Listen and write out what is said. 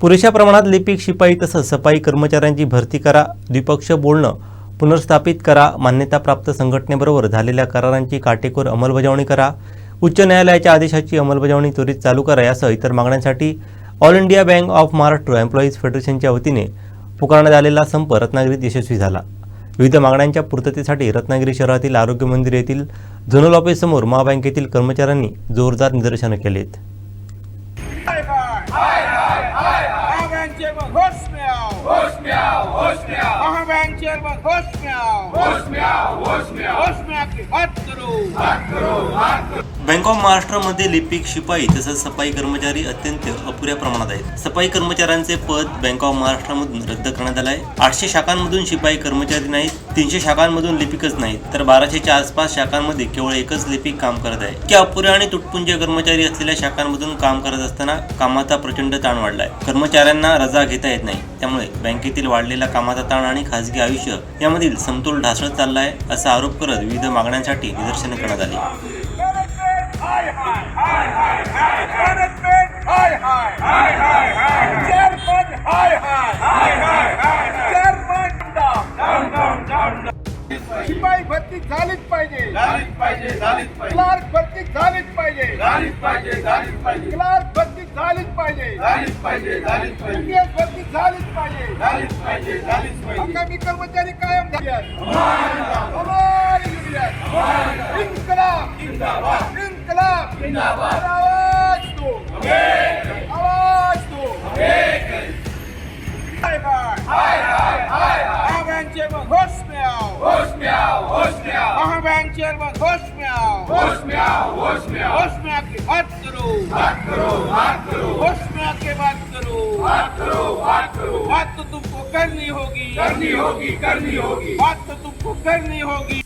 पुरेशा प्रमाणात लिपिक शिपाई तसंच सफाई कर्मचाऱ्यांची भरती करा द्विपक्षीय बोलणं पुनर्स्थापित करा मान्यताप्राप्त संघटनेबरोबर झालेल्या करारांची काटेकोर अंमलबजावणी करा उच्च न्यायालयाच्या आदेशाची अंमलबजावणी त्वरित चालू करा यासह इतर मागण्यांसाठी all India bank of Maharashtra employees फेडरेशनच्या वतीने पुकारण्यात आलेला संप रत्नागिरीत यशस्वी झाला. विविध मागण्यांच्या पूर्ततेसाठी रत्नागिरी शहरातील आरोग्य मंदिर येथील झोनल ऑफिससमोर महाबँकेतील कर्मचाऱ्यांनी जोरदार निदर्शनं केलीत. ચેરમેન હોશ મ્યાવ હોશ મ્યાવ હોશ મ્યાવ હોશ મ્યાવ કી વાત કરો વાત કરો વાત કરો बँक ऑफ महाराष्ट्रामध्ये लिपिक शिपाई तसंच सफाई कर्मचारी अत्यंत अपुऱ्या प्रमाणात आहेत. सफाई कर्मचाऱ्यांचे पद बँक ऑफ महाराष्ट्रामधून रद्द करण्यात आलं आहे. आठशे शाखांमधून शिपाई कर्मचारी नाहीत तीनशे शाखांमधून लिपिकच नाहीत तर बाराशेच्या आसपास शाखांमध्ये केवळ एकच लिपिक काम करत आहे. की अपुऱ्या आणि तुटपुंज कर्मचारी असलेल्या शाखांमधून काम करत असताना कामाचा प्रचंड ताण वाढलाय. कर्मचाऱ्यांना रजा घेता येत नाही. त्यामुळे बँकेतील वाढलेला कामाचा ताण आणि खासगी आयुष्य यामधील समतोल ढासळत चालला आहे असा आरोप करत विविध मागण्यांसाठी निदर्शने करण्यात आली. शिपाई भरती झालीच पाहिजे झालीच पाहिजे झालीच पाहिजे क्लार्क भरती झालीच पाहिजे झालीच पाहिजे झालीच पाहिजे क्लार्क भरती झालीच पाहिजे झालीच पाहिजे झालीच पाहिजे भरती झालीच पाहिजे झालीच पाहिजे झालीच पाहिजे हंगामी कर्मचारी कायम झाले आहेत हमारी युनियन इन्कलाब जिंदाबाद इन्कलाब जिंदाबाद। आवाज़ दो। आवाज़ दो। हाय हाय। हाय हाय हाय महाबैंक चेयरमैन होश में आओ। होश में आओ होश में आओ। महाबैंक चेयरमैन होश में आओ। होश में आओ होश में आओ। होश में आके बात करो। बात करो बात करो। होश में आके बात करो। बात करो बात करो। बात तो तुमको करनी होगी। करनी होगी करनी होगी। बात तो तुमको करनी होगी।